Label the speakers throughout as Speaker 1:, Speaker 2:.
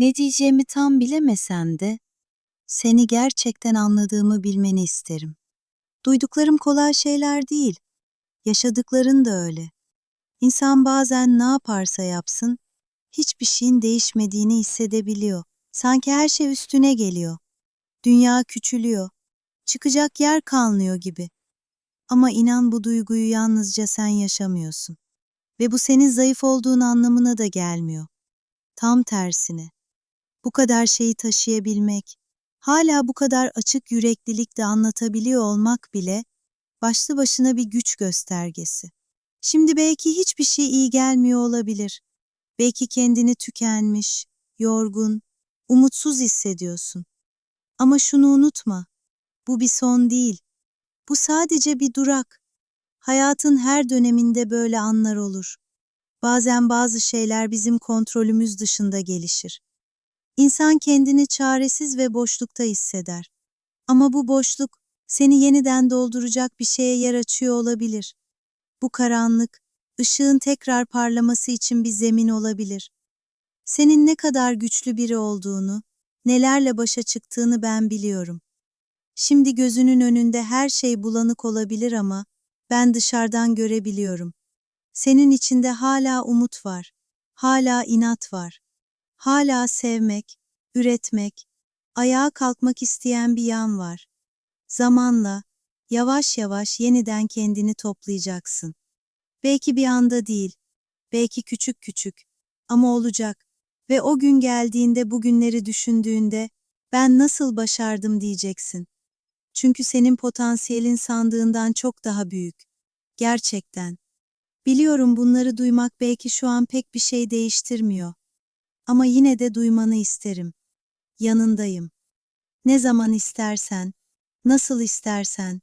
Speaker 1: Ne diyeceğimi tam bilemesen de seni gerçekten anladığımı bilmeni isterim. Duyduklarım kolay şeyler değil. Yaşadıkların da öyle. İnsan bazen ne yaparsa yapsın hiçbir şeyin değişmediğini hissedebiliyor. Sanki her şey üstüne geliyor. Dünya küçülüyor. Çıkacak yer kalmıyor gibi. Ama inan bu duyguyu yalnızca sen yaşamıyorsun. Ve bu senin zayıf olduğun anlamına da gelmiyor. Tam tersine. Bu kadar şeyi taşıyabilmek, hala bu kadar açık yüreklilikle anlatabiliyor olmak bile başlı başına bir güç göstergesi. Şimdi belki hiçbir şey iyi gelmiyor olabilir. Belki kendini tükenmiş, yorgun, umutsuz hissediyorsun. Ama şunu unutma. Bu bir son değil. Bu sadece bir durak. Hayatın her döneminde böyle anlar olur. Bazen bazı şeyler bizim kontrolümüz dışında gelişir. İnsan kendini çaresiz ve boşlukta hisseder. Ama bu boşluk seni yeniden dolduracak bir şeye yer açıyor olabilir. Bu karanlık, ışığın tekrar parlaması için bir zemin olabilir. Senin ne kadar güçlü biri olduğunu, nelerle başa çıktığını ben biliyorum. Şimdi gözünün önünde her şey bulanık olabilir ama ben dışarıdan görebiliyorum. Senin içinde hala umut var, hala inat var, hala sevmek, üretmek, ayağa kalkmak isteyen bir yan var. Zamanla, yavaş yavaş yeniden kendini toplayacaksın. Belki bir anda değil, belki küçük küçük ama olacak ve o gün geldiğinde bugünleri düşündüğünde ben nasıl başardım diyeceksin. Çünkü senin potansiyelin sandığından çok daha büyük. Gerçekten. Biliyorum bunları duymak belki şu an pek bir şey değiştirmiyor. Ama yine de duymanı isterim. Yanındayım. Ne zaman istersen, nasıl istersen,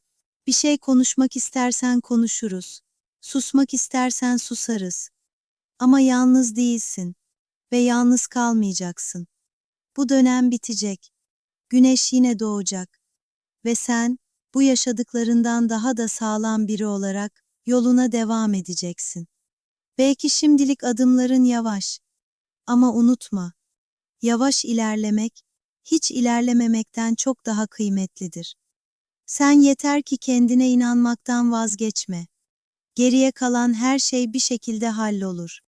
Speaker 1: bir şey konuşmak istersen konuşuruz. Susmak istersen susarız. Ama yalnız değilsin ve yalnız kalmayacaksın. Bu dönem bitecek. Güneş yine doğacak ve sen bu yaşadıklarından daha da sağlam biri olarak yoluna devam edeceksin. Belki şimdilik adımların yavaş ama unutma, yavaş ilerlemek hiç ilerlememekten çok daha kıymetlidir. Sen yeter ki kendine inanmaktan vazgeçme. Geriye kalan her şey bir şekilde hallolur.